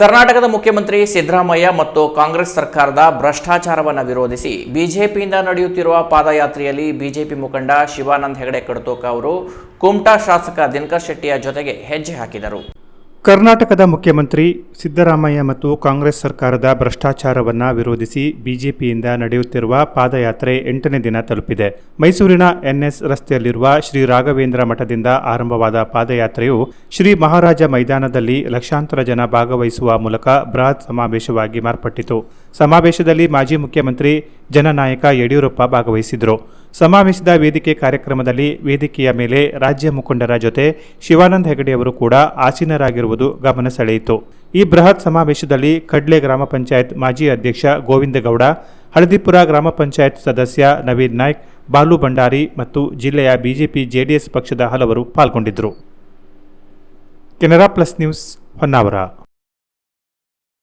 ಕರ್ನಾಟಕದ ಮುಖ್ಯಮಂತ್ರಿ ಸಿದ್ದರಾಮಯ್ಯ ಮತ್ತು ಕಾಂಗ್ರೆಸ್ ಸರ್ಕಾರದ ಭ್ರಷ್ಟಾಚಾರವನ್ನು ವಿರೋಧಿಸಿ ಬಿಜೆಪಿಯಿಂದ ನಡೆಯುತ್ತಿರುವ ಪಾದಯಾತ್ರೆಯಲ್ಲಿ ಬಿಜೆಪಿ ಮುಖಂಡ ಶಿವಾನಂದ್ ಹೆಗಡೆ ಕಡತೋಕ ಅವರು ಕುಮಟಾ ಶಾಸಕ ದಿನಕರ್ ಶೆಟ್ಟಿಯ ಜೊತೆಗೆ ಹೆಜ್ಜೆ ಹಾಕಿದರು. ಕರ್ನಾಟಕದ ಮುಖ್ಯಮಂತ್ರಿ ಸಿದ್ದರಾಮಯ್ಯ ಮತ್ತು ಕಾಂಗ್ರೆಸ್ ಸರ್ಕಾರದ ಭ್ರಷ್ಟಾಚಾರವನ್ನು ವಿರೋಧಿಸಿ ಬಿಜೆಪಿಯಿಂದ ನಡೆಯುತ್ತಿರುವ ಪಾದಯಾತ್ರೆ ಎಂಟನೇ ದಿನ ತಲುಪಿದೆ. ಮೈಸೂರಿನ ಎನ್ಎಸ್ ರಸ್ತೆಯಲ್ಲಿರುವ ಶ್ರೀ ರಾಘವೇಂದ್ರ ಮಠದಿಂದ ಆರಂಭವಾದ ಪಾದಯಾತ್ರೆಯು ಶ್ರೀ ಮಹಾರಾಜ ಮೈದಾನದಲ್ಲಿ ಲಕ್ಷಾಂತರ ಜನ ಭಾಗವಹಿಸುವ ಮೂಲಕ ಬೃಹತ್ ಸಮಾವೇಶವಾಗಿ ಮಾರ್ಪಟ್ಟಿತು. ಸಮಾವೇಶದಲ್ಲಿ ಮಾಜಿ ಮುಖ್ಯಮಂತ್ರಿ ಜನನಾಯಕ ಯಡಿಯೂರಪ್ಪ ಭಾಗವಹಿಸಿದರು. ಸಮಾವೇಶದ ವೇದಿಕೆ ಕಾರ್ಯಕ್ರಮದಲ್ಲಿ ವೇದಿಕೆಯ ಮೇಲೆ ರಾಜ್ಯ ಮುಖಂಡರ ಜೊತೆ ಶಿವಾನಂದ ಹೆಗಡೆ ಅವರು ಕೂಡ ಆಸೀನರಾಗಿರುವುದು ಗಮನ ಸೆಳೆಯಿತು. ಈ ಬೃಹತ್ ಸಮಾವೇಶದಲ್ಲಿ ಕಡ್ಲೆ ಗ್ರಾಮ ಪಂಚಾಯತ್ ಮಾಜಿ ಅಧ್ಯಕ್ಷ ಗೋವಿಂದಗೌಡ, ಹಳದಿಪುರ ಗ್ರಾಮ ಪಂಚಾಯತ್ ಸದಸ್ಯ ನವೀನ್ ನಾಯ್ಕ್, ಬಾಲು ಭಂಡಾರಿ ಮತ್ತು ಜಿಲ್ಲೆಯ ಬಿಜೆಪಿ ಜೆಡಿಎಸ್ ಪಕ್ಷದ ಹಲವರು ಪಾಲ್ಗೊಂಡಿದ್ದರು ಕೆನರಾ ಪ್ಲಸ್ ನ್ಯೂಸ್ ಹೊನ್ನಾವರ.